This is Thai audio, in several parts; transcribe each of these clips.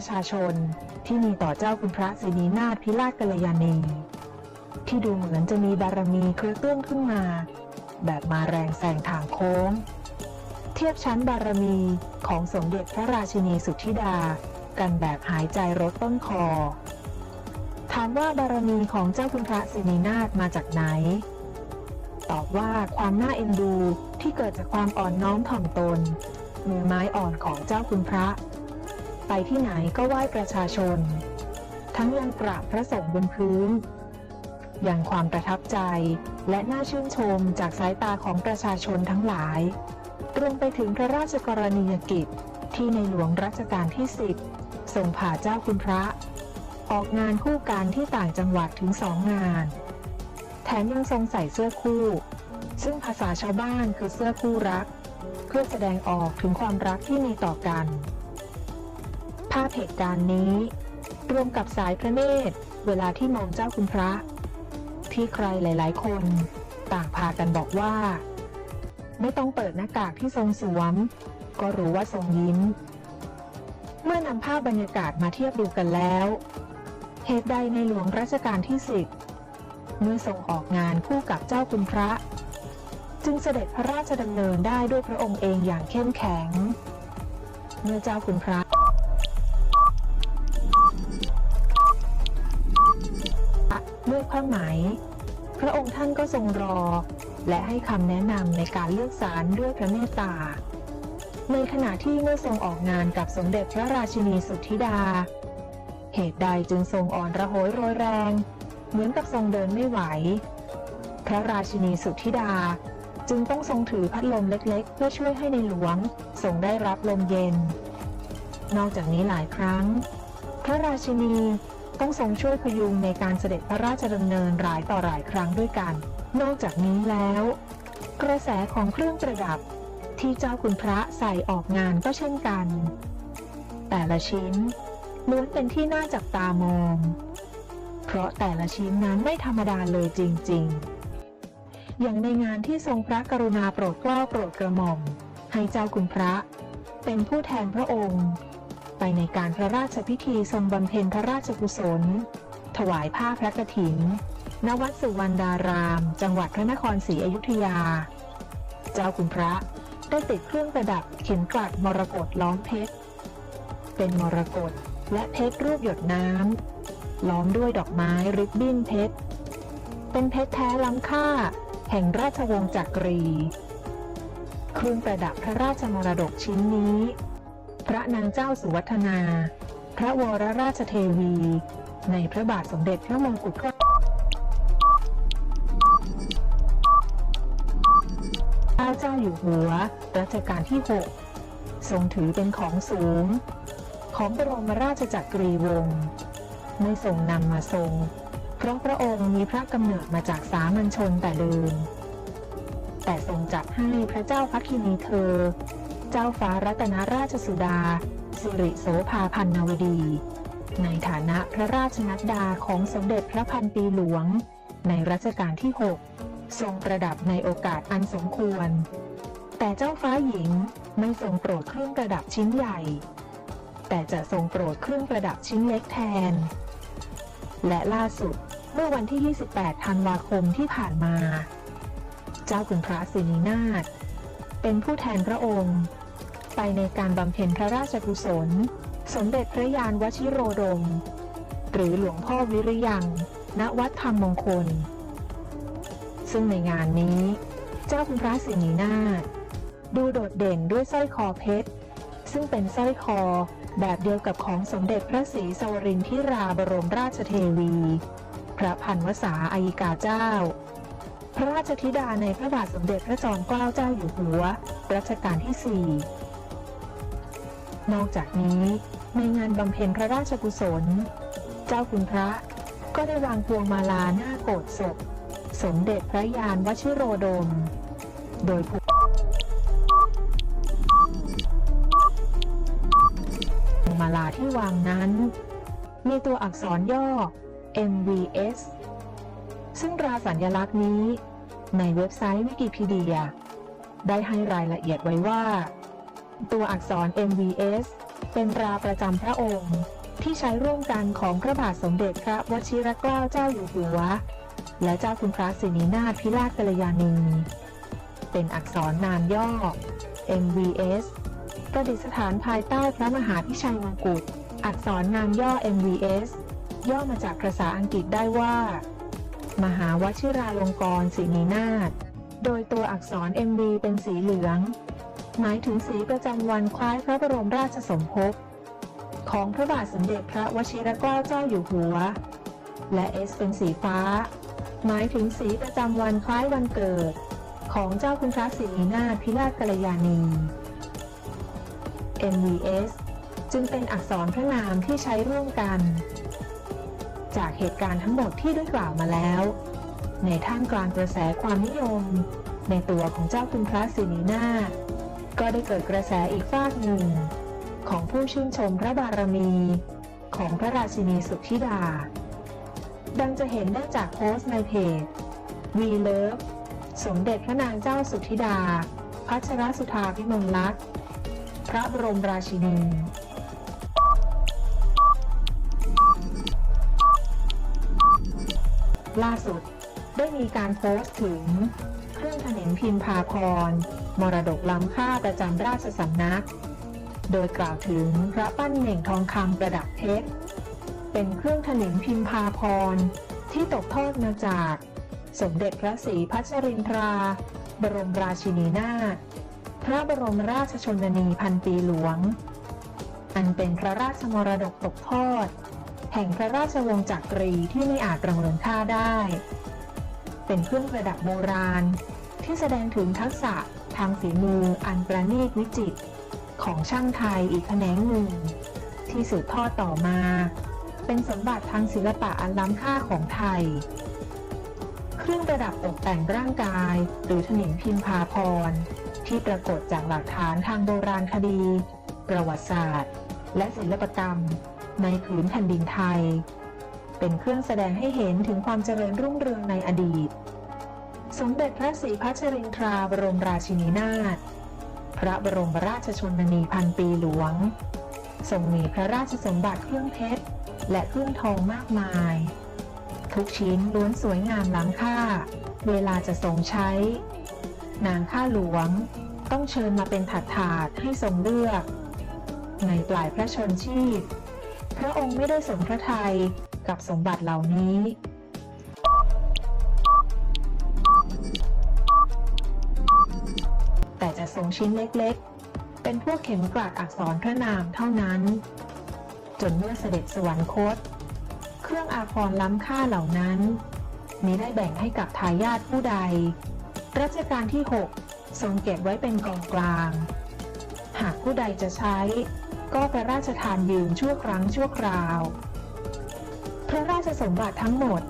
ประชาชนที่มีต่อเจ้าคุณพระศรีนีนาถพิราชกัลยาณี ที่ดูเหมือนจะมีบารมีกระเตื้องขึ้นมา แบบมาแรงแซงทางโค้ง เทียบชั้นบารมีของสมเด็จพระราชินีสุทธิดา กันแบบหายใจรดต้นคอ ถามว่าบารมีของเจ้าคุณพระศรีนีนาถมาจากไหน ตอบว่าความน่าเอ็นดูที่เกิดจากความอ่อนน้อมถ่อมตนมือไม้อ่อนของเจ้าคุณพระ ไปที่ไหนก็ไหว้ประชาชน ทั้งยังกราบพระสงฆ์บนพื้น อย่างความประทับใจและน่าชื่นชมจากสายตาของประชาชนทั้งหลายรวมไปถึงพระราชกรณียกิจที่ในหลวงรัชกาลที่ 10ทรงผ่าเจ้าคุณพระ ออกงานคู่กันที่ต่างจังหวัดถึงสองงาน แถมยังทรงใส่เสื้อคู่ ซึ่งภาษาชาวบ้านคือเสื้อคู่รัก เพื่อแสดงออกถึงความรักที่มีต่อกัน ภาพเหตุการณ์นี้ รวมกับสายพระเนตรเวลาที่มองเจ้าคุณพระ ที่ใครหลาย ๆ คนต่างพากันบอกว่า ไม่ต้องเปิดหน้ากากที่ทรงสวม ก็รู้ว่าทรงยิ้ม เมื่อนำภาพบรรยากาศมาเทียบดูกันแล้วเหตุใดในหลวงรัชกาลที่สิบเมื่อทรงออกงานคู่กับเจ้าคุณพระ จึงเสด็จพระราชดำเนินได้ด้วยพระองค์เองอย่างเข้มแข็ง เมื่อเจ้าคุณพระ เลือกผ้าไหม พระองค์ท่านก็ทรงรอ และให้คำแนะนำในการเลือกสารด้วยพระเมตตา ในขณะที่เมื่อทรงออกงานกับสมเด็จพระราชินีสุทธิดา เหตุใดจึงทรงอ่อนระโหยโรยแรง เหมือนกับทรงเดินไม่ไหว พระราชินีสุทธิดาจึงต้องทรงถือพัดลมเล็กๆ เพื่อช่วยให้ในหลวงทรงได้รับลมเย็น นอกจากนี้หลายครั้ง พระราชินี ต้องทรงช่วยพยุงในการเสด็จพระราชดำเนินหลายต่อหลายครั้งด้วยกัน นอกจากนี้แล้ว กระแสของเครื่องประดับ ที่เจ้าคุณพระใส่ออกงานก็เช่นกัน แต่ละชิ้นล้วนเป็นที่น่าจับตามอง เพราะแต่ละชิ้นนั้นไม่ธรรมดาเลยจริง ๆ อย่างในงานที่ทรงพระกรุณาโปรดเกล้าโปรดกระหม่อม ให้เจ้าคุณพระ เป็นผู้แทนพระองค์ ไปในการพระราชพิธีทรงบำเพ็ญพระราชกุศล ถวายผ้าพระกฐิน ณ วัดสุวรรณดาราม จังหวัดพระนครศรีอยุธยา เจ้าคุณพระได้ติดเครื่องประดับเข็มกลัดมรกตล้อมเพชร เป็นมรกตและเพชรรูปหยดน้ำ ล้อมด้วยดอกไม้ริบบิ้นเพชร เป็นเพชรแท้ล้ำค่า แห่งราชวงศ์จักรี เครื่องประดับพระราชมรดกชิ้นนี้ พระนางเจ้าสุวัฒนา พระวรราชเทวี ในพระบาทสมเด็จพระมงกุฎเกล้าเจ้าอยู่หัวรัชกาลที่ 6 ทรงถือเป็นของสูง ของบรมราชจักรีวงศ์ไม่ทรงนำมาทรง เพราะพระองค์มีพระกำเนิดมาจากสามัญชนแต่เดิมแต่ทรงจัดให้พระเจ้าพักคินีเธอ เจ้าฟ้ารัตนราชสุดาสิริโสภาพันนวดี ในฐานะพระราชนัดดาของสมเด็จพระพันปีหลวง ในรัชกาลที่ 6 ทรงประดับในโอกาสอันสมควร แต่เจ้าฟ้าหญิงไม่ทรงโปรดเครื่องประดับชิ้นใหญ่ แต่จะทรงโปรดเครื่องประดับชิ้นเล็กแทน และล่าสุดเมื่อวันที่ 28 ธันวาคมที่ผ่านมา เจ้าคุณพระสินีนาถเป็นผู้แทนพระองค์ ไปในการบำเพ็ญพระราชกุศล สมเด็จพระยานวชิโรดม หรือหลวงพ่อวิริยัง ณ วัดธรรมมงคล ซึ่งในงานนี้ เจ้าคุณพระสินีนาถดูโดดเด่นด้วยสร้อยคอเพชร ซึ่งเป็นสร้อยคอแบบเดียวกับของสมเด็จพระศรีสวรินทิราบรมราชเทวี พระพันวษาอายิกาเจ้า พระราชธิดาในพระบาทสมเด็จพระจอมเกล้าเจ้าอยู่หัว รัชกาลที่4 นอกจากนี้ในงานบำเพ็ญพระราชกุศล เจ้าคุณพระก็ได้วางพวงมาลาหน้าโกรธศพ สมเด็จพระยานวชิโรดม โดยพวงมาลาที่วางนั้น มีตัวอักษรย่อ MVS ซึ่งราสัญลักษณ์นี้ ในเว็บไซต์วิกิพีเดีย ได้ให้รายละเอียดไว้ว่า ตัวอักษร MVS เป็นตราประจำพระองค์ ที่ใช้ร่วมกันของพระบาทสมเด็จพระวชิรเกล้าเจ้าอยู่หัว และเจ้าคุณพระสิรินาถพิราชกัลยาณี เป็นอักษรนามย่อ MVS ประดิษฐานภายใต้พระมหาพิชัยมงกุฎอักษรนามย่อ MVS ย่อมาจากภาษาอังกฤษได้ว่า มหาวชิราลงกรณ์ศิรินาถโดยตัวอักษร MV เป็นสีเหลือง หมายถึงสีประจำวันคล้ายพระบรมราชสมภพของพระบาทสมเด็จพระวชิรเกล้าเจ้าอยู่หัว และ S เป็นสีฟ้า หมายถึงสีประจำวันคล้ายวันเกิด ของเจ้าคุณพระศรีนาถพิราชกัลยาณี MVS จึงเป็นอักษรพระนามที่ใช้ร่วมกัน จากเหตุการณ์ทั้งหมดที่ได้กล่าวมาแล้ว ในท่ามกลางกระแสความนิยม ในตัวของเจ้าคุณพระศรีนาถ ก็ได้เกิดกระแสอีกฝากหนึ่ง ของผู้ชื่นชมพระบารมีของพระราชินีสุทธิดา ดังจะเห็นได้จากโพสต์ในเพจ We Love สมเด็จพระนางเจ้าสุทธิดา พัชรสุธาพิมลลักษณ์พระบรมราชินีล่าสุดได้มีการโพสต์ถึง เครื่งถนินพิมพาพร มรดกล้ำค่าประจำราชสำนัก โดยกล่าวถึงพระปั้นเหน่งทองคำประดับเพชร เป็นเครื่องถนินพิมพาพร ที่ตกทอดมาจาก สมเด็จพระศรีพัชรินทรา บรมราชินีนาถ พระบรมราชชนนีพันปีหลวง อันเป็นพระราชมรดกตกทอด แห่งพระราชวงศ์จักรีที่ไม่อาจประเมินค่าได้เป็นเครื่องประดับโบราณ ที่แสดงถึงทักษะทางฝีมืออันประณีตวิจิตรของช่างไทยอีกแขนงหนึ่ง ที่สืบทอดต่อมา เป็นสมบัติทางศิลปะอันล้ำค่าของไทย เครื่องประดับตกแต่งร่างกาย หรือถนิมพิมพาพร ที่ปรากฏจากหลักฐานทางโบราณคดี ประวัติศาสตร์ และศิลปกรรม ในผืนแผ่นดินไทย เป็นเครื่องแสดงให้เห็นถึงความเจริญรุ่งเรืองในอดีต สมเด็จพระศรีพัชรินทราบรมราชินีนาถ พระบรมราชชนนีพันปีหลวง ทรงมีพระราชสมบัติเครื่องเพชรและเครื่องทองมากมาย ทุกชิ้นล้วนสวยงามล้ำค่า เวลาจะทรงใช้ นางข้าหลวงต้องเชิญมาเป็นถาดถาดให้ทรงเลือก ในปลายพระชนชีพ พระองค์ไม่ได้สนพระทัยกับสมบัติเหล่านี้ แต่ทรงชิ้นเล็กๆ เป็นพวกเข็มกลัดอักษรพระนามเท่านั้น จนเมื่อเสด็จสวรรคต เครื่องอาภรณ์ล้ำค่าเหล่านั้นมิได้แบ่งให้กับทายาทผู้ใด รัชกาลที่ 6 ทรงเก็บไว้เป็นกองกลาง หากผู้ใดจะใช้ ก็พระราชทานยืมชั่วครั้งชั่วคราว พระราชสมบัติทั้งหมด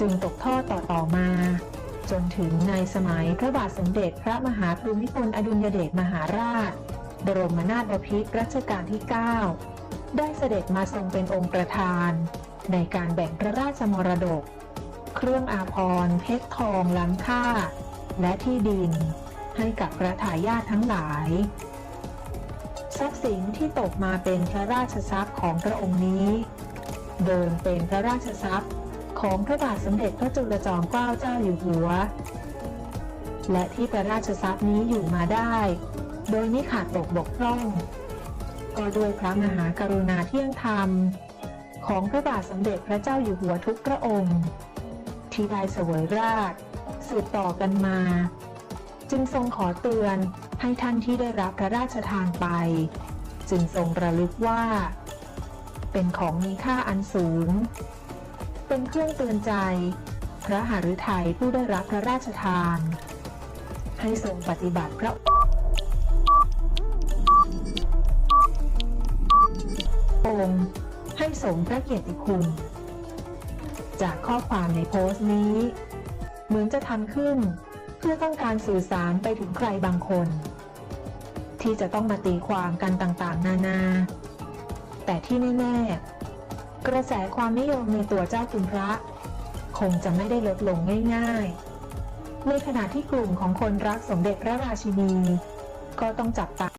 จึงตกทอดต่อต่อๆมา จนถึงในสมัยพระบาทสมเด็จพระมหาภูมิพลอดุลยเดชมหาราช บรมนาถบพิตรรัชกาลที่ 9 ได้เสด็จมาทรงเป็นองค์ประธาน ในการแบ่งพระราชมรดก เครื่องอาภรณ์เพชรทองล้ำค่า และที่ดิน ให้กับพระทายาททั้งหลายทรัพย์สินที่ตกมาเป็นพระราชทรัพย์ของพระองค์นี้ เดิมเป็นพระราชทรัพย์ ของพระบาทสมเด็จพระจุลจอมเกล้าเจ้าอยู่หัว และที่พระราชทรัพย์นี้อยู่มาได้ โดยไม่ขาดตกบกพร่อง ก็ด้วยพระมหากรุณาเที่ยงธรรม ของพระบาทสมเด็จพระเจ้าอยู่หัวทุกพระองค์ ที่ได้เสวยราชสืบต่อกันมา จึงทรงขอเตือนให้ท่านที่ได้รับพระราชทานไป จึงทรงระลึกว่า เป็นของมีค่าอันสูง เป็นเครื่องเตือนใจ พระหฤทัยผู้ได้รับพระราชทาน ให้ทรงปฏิบัติพระองค์ให้สมพระเกียรติคุณ จากข้อความในโพสต์นี้ เหมือนจะทำขึ้น เพื่อต้องการสื่อสารไปถึงใครบางคน ที่จะต้องมาตีความกันต่างๆ นานา แต่ที่แน่ๆ กระแสความนิยมในตัวเจ้าคุณพระ คงจะไม่ได้ลดลงง่ายๆ ในขณะที่กลุ่มของคนรักสมเด็จพระราชินี ก็ต้องจับตา